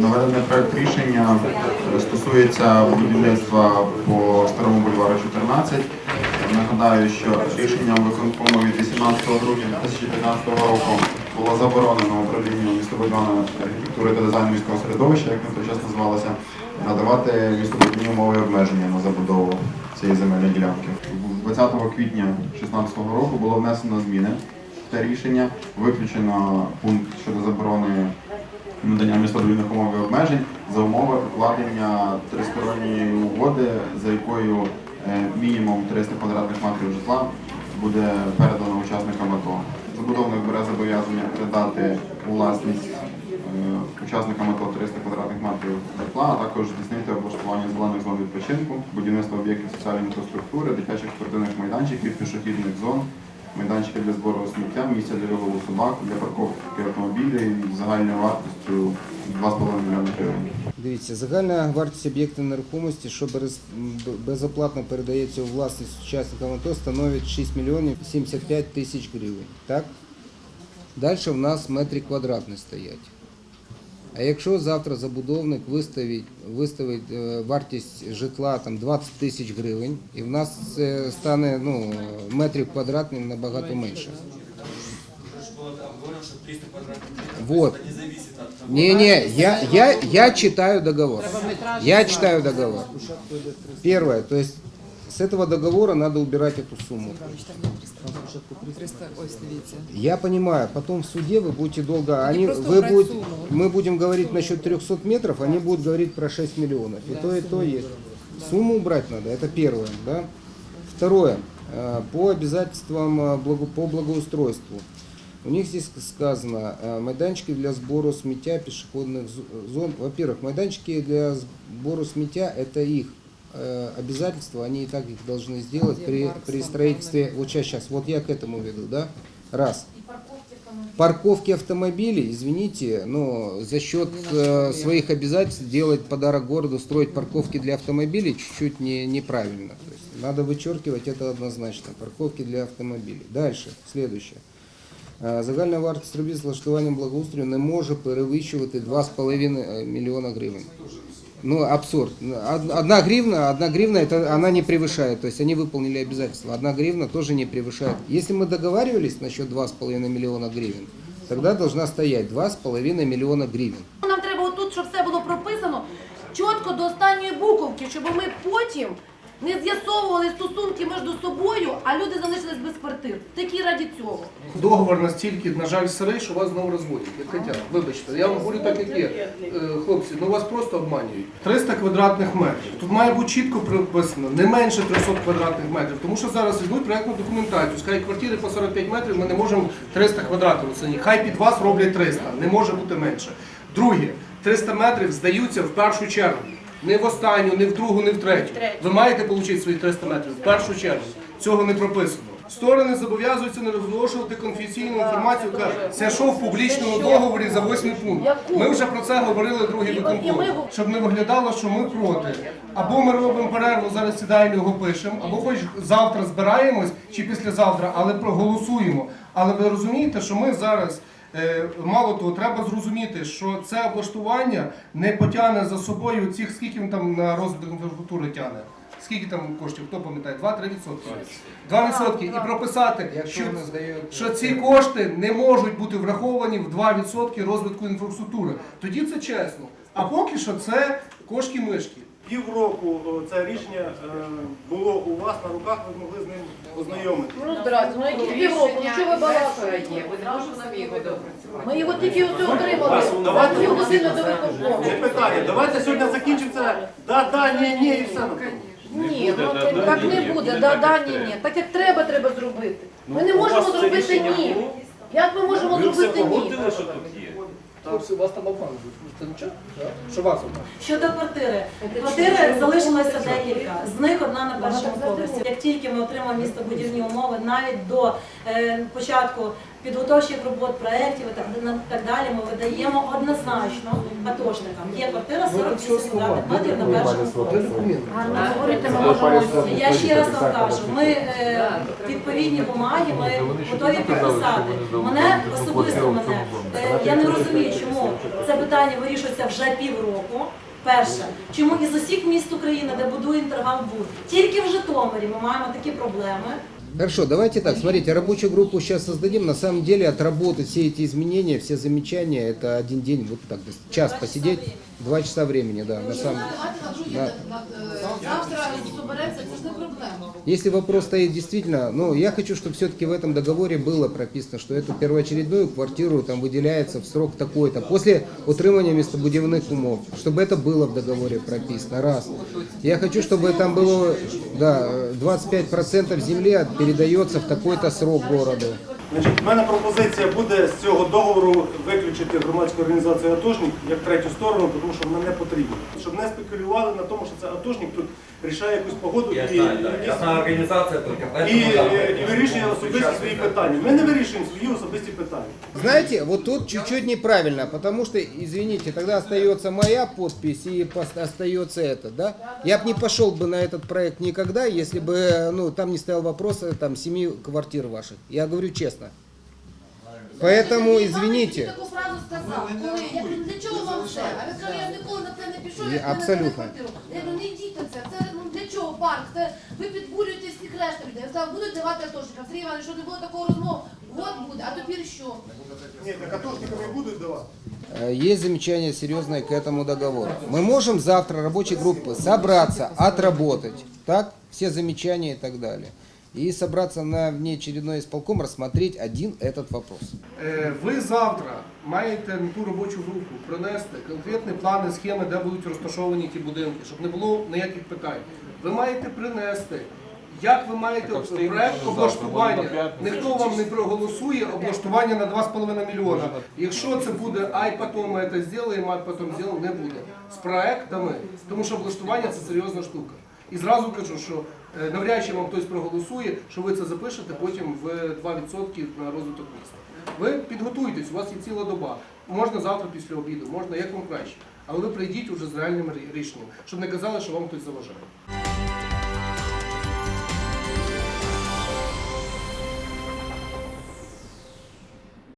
Наведений проект рішення стосується будівництва по старому бульвару 14. Нагадаю, що рішенням виконкому від 18 грудня 2015 року було заборонено управлінню містобудівної архітектури та дизайну міського середовища, як на той час називалося, надавати містобудівні умови обмеження на забудову цієї земельної ділянки. 20 квітня 2016 року було внесено зміни в те рішення, виключено пункт щодо заборони надання містобудівних умов і обмежень за умови укладення тристоронньої угоди, за якою е, мінімум 300 квадратних метрів житла буде передано учасникам АТО. Забудовник бере зобов'язання передати у власність е, учасникам АТО 300 квадратних метрів житла, а також здійснити облаштування зелених зон відпочинку, будівництво об'єктів соціальної інфраструктури, дитячих спортивних майданчиків, пішохідних зон, майданчики для збору сміття, місця для вилову собак, для парковки автомобілів з загальною вартістю 2,5 мільйони гривень. Дивіться, загальна вартість об'єкта нерухомості, що безоплатно передається у власність учасникам АТО, становить 6 мільйонів 75 тисяч гривень. Так? Далі в нас метри квадратні стоять. А якщо завтра забудовник виставить, виставить е, вартість житла там 20 тисяч гривень, і в нас це стане ну, метрів квадратних набагато менше. Вот. Не-не, я, я, я читаю договор. Я читаю договор. Первое, то есть с этого договора надо убирать эту сумму. 300, ось дивіться. Я понимаю, потом в суде вы будете долго, они, вы будете, сумму. мы будем говорить насчет 300 метров, они будут говорить про 6 миллионов. И то, и то есть. Сумму убрать надо, это первое. Да? Второе, э, по обязательствам э, по благоустройству. У них здесь сказано, э, майданчики для сбора сметя пешеходных зон. Во-первых, майданчики для сбора сметя это их обязательства, они и так их должны сделать Где при, парк при с строительстве. Вот сейчас, сейчас, вот я к этому веду, да? Раз. Парковки автомобилей, извините, но за счет э, своих обязательств делать подарок городу, строить парковки для автомобилей чуть-чуть не, неправильно. То есть надо вычеркивать это однозначно. Парковки для автомобилей. Дальше, следующее. Е, Загальна вартість робіт з влаштуванням благоустрою не може перевищувати 2,5 мільйона гривень. Ну, абсурд. Од- Одна гривна, одна гривна, это она не превышает. То есть они выполнили обязательства. Одна гривна тоже не превышает. Если мы договаривались насчет 2,5 миллиона гривен, тогда должна стоять 2,5 миллиона гривен. Нам треба отут, щоб все було прописано чітко до останньої буковки, щоб ми потім не з'ясовували стосунки між собою, а люди залишились без квартир. Такі раді цього. Договор настільки, на жаль, сирий, що вас знову розводять. Тетяна, вибачте, я вам говорю так, як є. Е, Хлопці, ну вас просто обманюють. 300 квадратних метрів. Тут має бути чітко прописано не менше 300 квадратних метрів. Тому що зараз візьмуть проєктну документацію. Скажуть, квартири по 45 метрів ми не можемо 300 квадратів оцінити. Хай під вас роблять 300, не може бути менше. Друге, 300 метрів здаються в першу чергу. Не в останню, не в другу, не в третю. Ви маєте отримати свої 300 метрів в першу чергу. Цього не прописано. Сторони зобов'язуються не розголошувати конфіденційну інформацію. Каже, Це що в публічному договорі за восьмий пункт. Ми вже про це говорили другий виконком. Щоб не виглядало, що ми проти. Або ми робимо перерву, зараз сідаємо його пишемо, або хоч завтра збираємось чи післязавтра, але проголосуємо. Але ви розумієте, що ми зараз. Е, Мало того, треба зрозуміти, що це облаштування не потягне за собою цих, скільки він там на розвиток інфраструктури тягне. Скільки там коштів, хто пам'ятає? 2-3 відсотки. 2 відсотки. І прописати, що, що ці кошти не можуть бути враховані в 2% розвитку інфраструктури. Тоді це чесно. А поки що це кошки-мишки. Півроку о, це рішення е, було у вас на руках, ви могли з ним ознайомитися. Ну, здрасте, ну які півроку, ну що ви балакаєте? Є, ми нам його допрацювати. Ми його тільки ось отримали. Давайте Дві години до виконкому. Не питання. Давайте сьогодні закінчимо це. Да, да, ні, ні, і все. Ні, ну так- так не буде. Да, да, ні, ні. Так як треба, треба зробити. Ми не можемо зробити ні. Як ми можемо зробити ні? Хлопці, вас там обманують. Це нічого? Що вас обманують? Щодо квартири, квартири залишилося декілька. З них одна на першому поверсі. Як тільки ми отримаємо містобудівні умови, навіть до е, початку підготовчих робот, проєктів і так, на- так далі, ми видаємо однозначно атошникам. Є квартира 48 квадратних метрів на першому поверсі. Я ще раз вам кажу, ми е, відповідні бумаги ми готові підписати. Мене особисто мене е, я не розумію, чому це питання вирішується вже півроку. Перше, чому із усіх міст України, де будує Інтергамбуд, тільки в Житомирі ми маємо такі проблеми. Хорошо, давайте так, смотрите, рабочую группу сейчас создадим. На самом деле отработать все эти изменения, все замечания, это один день, вот так, час посидеть, два часа времени, да, на самом Да. Завтра соберемося, це ж не проблема. Если вопрос стоит действительно, ну, я хочу, чтобы все-таки в этом договоре было прописано, что эту первоочередную квартиру там выделяется в срок такой-то, после утримания местобудивных умов, чтобы это было в договоре прописано, раз. Я хочу, чтобы там было, да, э, 25% земли передается в такой-то срок городу. Значить, в мене пропозиція буде з цього договору виключити громадську організацію Атошник як третю сторону, тому що вона не потрібна. Щоб не спекулювали на тому, що це Атошник тут рішає якусь погоду Я і, знаю, да. і- Я знаю организация только, і, поэтому да. і, і вирішує особисті свої питання. Ми не вирішуємо свої особисті питання. Знаете, вот тут чуть-чуть неправильно, потому что, извините, тогда остается моя подпись и пос- остается это, да? Я бы не пошел бы на этот проект никогда, если бы, ну, там не стоял вопрос э, там семи квартир ваших. Я говорю честно. Поэтому, Я извините. таку фразу сказав, коли я кажу, для чого вам це? А він каже, я ніколи на це не пішов, Ні, я не абсолютно. на квартиру. Я кажу, не йдіть на це. Це ну для чого парк? Це ви підбурюєте всіх решта людей. Я сказав, будуть давати атошникам. Сергій Іванович, що не було такого розмови. От буде, а тепер що? Ні, так Атошникам і будуть давати. Э, Есть замечания серьезные к этому договору. Мы можем завтра рабочей группы собраться, отработать, так, все замечания и так далее. И собраться на внеочередной исполком, рассмотреть один этот вопрос. Е, Ви завтра маєте на ту робочу групу принести конкретні плани, схеми, де будуть розташовані ті будинки, щоб не було ніяких питань. Ви маєте принести, як ви маєте проект облаштування. Ніхто вам не проголосує облаштування на 2,5 мільйона. Якщо це буде, ай потім ми це зробимо, ай потім зробимо, не буде. З проектами, тому що облаштування це серйозна штука. І зразу кажу, що е, навряд чи вам хтось проголосує, що ви це запишете потім в 2% на розвиток міста. Ви підготуйтесь, у вас є ціла доба. Можна завтра після обіду, можна як вам краще. Але ви прийдіть уже з реальним рішенням, щоб не казали, що вам хтось заважає.